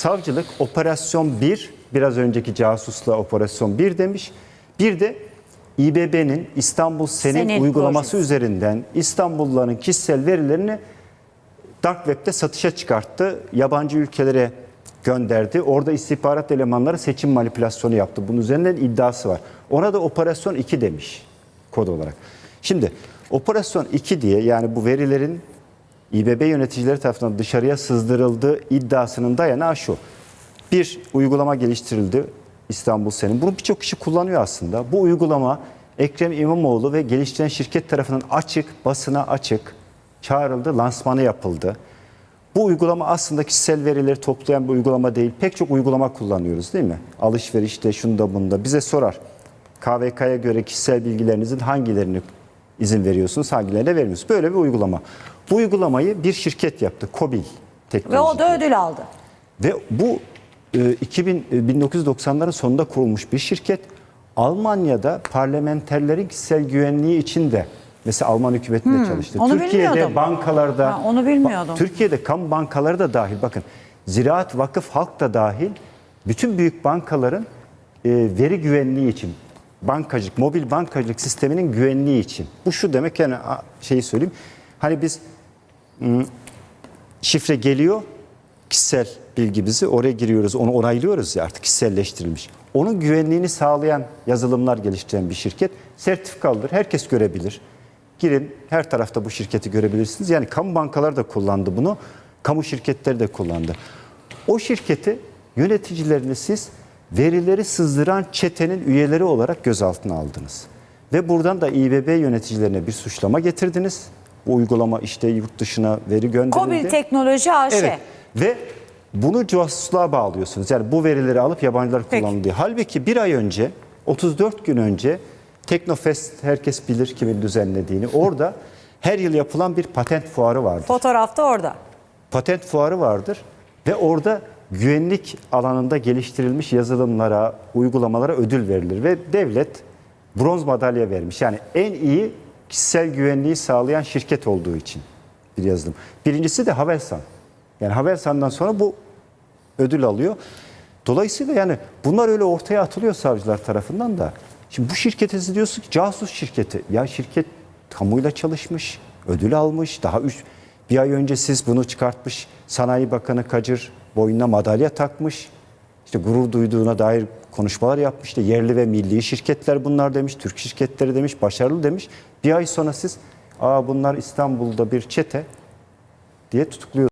Savcılık operasyon 1, biraz önceki casusla operasyon 1 demiş. Bir de İBB'nin İstanbul Senin, Senin uygulaması projesi. üzerinden İstanbulluların kişisel verilerini Dark Web'de satışa çıkarttı. Yabancı ülkelere gönderdi. Orada istihbarat elemanları seçim manipülasyonu yaptı. Bunun üzerinden iddiası var. Ona da operasyon 2 demiş kod olarak. Şimdi operasyon 2 diye yani bu verilerin İBB yöneticileri tarafından dışarıya sızdırıldığı iddiasının dayanağı şu. Bir uygulama geliştirildi İstanbul Senin. Bunu birçok kişi kullanıyor aslında. Bu uygulama Ekrem İmamoğlu ve geliştiren şirket tarafından açık, basına açık çağrıldı, lansmanı yapıldı. Bu uygulama aslında kişisel verileri toplayan bir uygulama değil. Pek çok uygulama kullanıyoruz değil mi? Alışverişte, şunda bunda. Bize sorar. KVK'ya göre kişisel bilgilerinizin hangilerini izin veriyorsunuz, hangilerine vermiyorsunuz? Böyle bir uygulama. Bu uygulamayı bir şirket yaptı. Kobil Teknoloji. Ve o da ödül aldı. Ve bu e, 2000 e, 1990'ların sonunda kurulmuş bir şirket. Almanya'da parlamenterlerin kişisel güvenliği için de mesela Alman hükümetinde çalıştı. Hmm, onu Türkiye'de bilmiyordum. bankalarda Ha, onu bilmiyordum. Ba- Türkiye'de kamu bankaları da dahil bakın. Ziraat Vakıf Halk da dahil bütün büyük bankaların e, veri güvenliği için bankacılık, mobil bankacılık sisteminin güvenliği için. Bu şu demek yani şeyi söyleyeyim. Hani biz şifre geliyor, kişisel bilgimizi oraya giriyoruz, onu onaylıyoruz ya artık kişiselleştirilmiş. Onun güvenliğini sağlayan yazılımlar geliştiren bir şirket sertifikalıdır, herkes görebilir. Girin, her tarafta bu şirketi görebilirsiniz. Yani kamu bankaları da kullandı bunu, kamu şirketleri de kullandı. O şirketi yöneticilerini siz verileri sızdıran çetenin üyeleri olarak gözaltına aldınız. Ve buradan da İBB yöneticilerine bir suçlama getirdiniz. Bu uygulama işte yurt dışına veri gönderildi. Kobil Teknoloji AŞ. Evet. Ve bunu casusluğa bağlıyorsunuz. Yani bu verileri alıp yabancılar Peki. diye. Halbuki bir ay önce, 34 gün önce Teknofest herkes bilir kimin düzenlediğini. Orada her yıl yapılan bir patent fuarı vardır. Fotoğrafta orada. Patent fuarı vardır ve orada güvenlik alanında geliştirilmiş yazılımlara, uygulamalara ödül verilir ve devlet bronz madalya vermiş. Yani en iyi kişisel güvenliği sağlayan şirket olduğu için bir yazılım. Birincisi de Havelsan. Yani Havelsan'dan sonra bu ödül alıyor. Dolayısıyla yani bunlar öyle ortaya atılıyor savcılar tarafından da. Şimdi bu şirkete diyorsun ki casus şirketi. Ya şirket kamuyla çalışmış, ödül almış. Daha üç, bir ay önce siz bunu çıkartmış. Sanayi Bakanı Kacır boynuna madalya takmış. İşte gurur duyduğuna dair konuşmalar yapmış. İşte yerli ve milli şirketler bunlar demiş, Türk şirketleri demiş, başarılı demiş. Bir ay sonra siz Aa bunlar İstanbul'da bir çete diye tutukluyor.